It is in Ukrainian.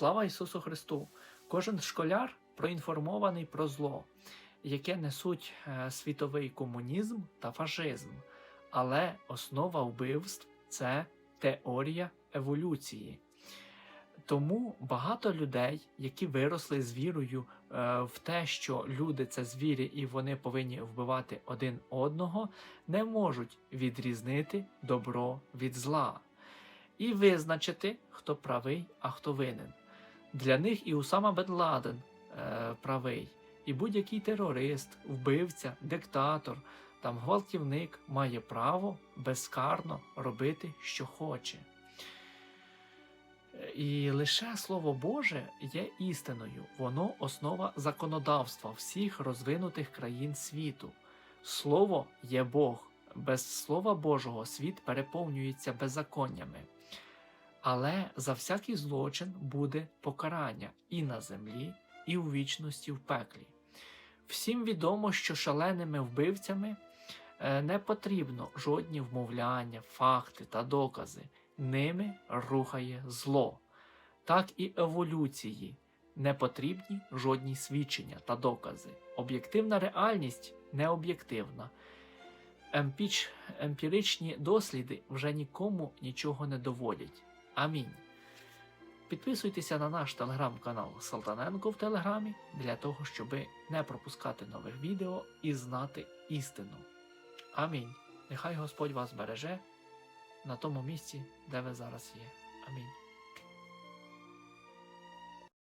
Слава Ісусу Христу! Кожен школяр проінформований про зло, яке несуть е, світовий комунізм та фашизм. Але основа вбивств це теорія еволюції. Тому багато людей, які виросли з вірою е, в те, що люди це звірі і вони повинні вбивати один одного, не можуть відрізнити добро від зла і визначити, хто правий, а хто винен. Для них і Усама Бен Ладен е, правий, і будь-який терорист, вбивця, диктатор, там гвалтівник має право безкарно робити, що хоче. І лише Слово Боже є істиною, воно основа законодавства всіх розвинутих країн світу. Слово є Бог. Без Слова Божого світ переповнюється беззаконнями. Але за всякий злочин буде покарання і на землі, і у вічності в пеклі. Всім відомо, що шаленими вбивцями е, не потрібно жодні вмовляння, факти та докази. Ними рухає зло. Так і еволюції не потрібні жодні свідчення та докази. Об'єктивна реальність не об'єктивна. Емпіч, емпіричні досліди вже нікому нічого не доводять. Амінь. Підписуйтеся на наш телеграм-канал Салтаненко в Телеграмі для того, щоб не пропускати нових відео і знати істину. Амінь. Нехай Господь вас береже на тому місці, де ви зараз є. Амінь.